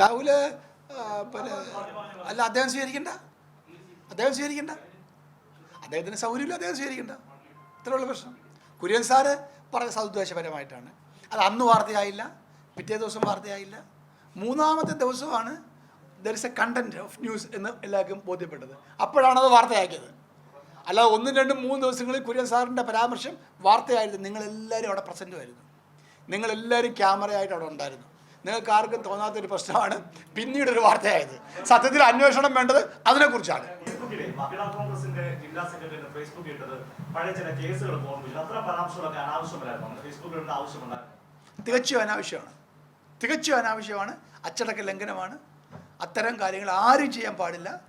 രാഹുൽ പിന്നെ അല്ല അദ്ദേഹം സ്വീകരിക്കണ്ട. അദ്ദേഹം സ്വീകരിക്കണ്ട. അദ്ദേഹത്തിന് സൗകര്യമില്ല അദ്ദേഹം സ്വീകരിക്കണ്ട. ഇത്രയുള്ള പ്രശ്നം. കുര്യൻ സാറ് പറഞ്ഞ സതുദ്ദേശപരമായിട്ടാണ് അത് അന്ന് വാർത്തയായില്ല പിറ്റേ ദിവസം വാർത്തയായില്ല. മൂന്നാമത്തെ ദിവസമാണ് there is a content of news എന്ന് എല്ലാവർക്കും ബോധ്യപ്പെട്ടത്. അപ്പോഴാണ് അത് വാർത്തയാക്കിയത്. അല്ലാതെ ഒന്നും രണ്ടും മൂന്ന് ദിവസങ്ങളിൽ കുര്യൻ സാറിന്റെ പരാമർശം വാർത്തയായിരുന്നു. നിങ്ങളെല്ലാവരും അവിടെ പ്രസന്റ് ആയിരുന്നു. നിങ്ങളെല്ലാവരും ക്യാമറയായിട്ട് അവിടെ ഉണ്ടായിരുന്നു. നിങ്ങൾക്ക് ആർക്കും തോന്നാത്തൊരു പ്രശ്നമാണ് പിന്നീട് ഒരു വാർത്തയായത്. സത്യത്തിൽ അന്വേഷണം വേണ്ടത് അതിനെക്കുറിച്ചാണ്. തികച്ചും അനാവശ്യമാണ്. തികച്ചും അനാവശ്യമാണ്. അച്ചടക്ക ലംഘനമാണ്. അത്തരം കാര്യങ്ങൾ ആരും ചെയ്യാൻ പാടില്ല.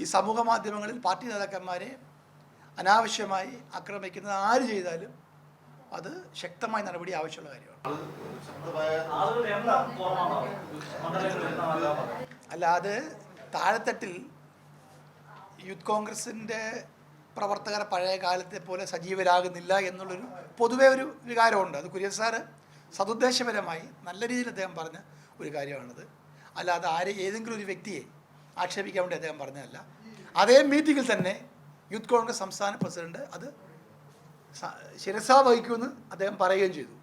ഈ സമൂഹ മാധ്യമങ്ങളിൽ പാർട്ടി നേതാക്കന്മാരെ അനാവശ്യമായി ആക്രമിക്കുന്നത് ആര് ചെയ്താലും അത് ശക്തമായ നടപടി ആവശ്യമുള്ള കാര്യമാണ്. അല്ല. അത് താഴെത്തട്ടിൽ യൂത്ത് കോൺഗ്രസിന്റെ പ്രവർത്തകർ പഴയ കാലത്തെ പോലെ സജീവരാകുന്നില്ല എന്നുള്ളൊരു പൊതുവേ ഒരു വികാരമുണ്ട്. അത് കുര്യൻ സാറ് സതുദ്ദേശപരമായി നല്ല രീതിയിൽ അദ്ദേഹം പറഞ്ഞ ഒരു കാര്യമാണത്. അല്ലാതെ ആരെ ഏതെങ്കിലും ഒരു വ്യക്തിയെ ആക്ഷേപിക്കാൻ വേണ്ടി അദ്ദേഹം പറഞ്ഞതല്ല. അതേ മീറ്റിങ്ങിൽ തന്നെ യൂത്ത് കോൺഗ്രസ് സംസ്ഥാന പ്രസിഡന്റ് അത് ശിരസാ വഹിക്കുമെന്ന് അദ്ദേഹം പറയുകയും ചെയ്തു.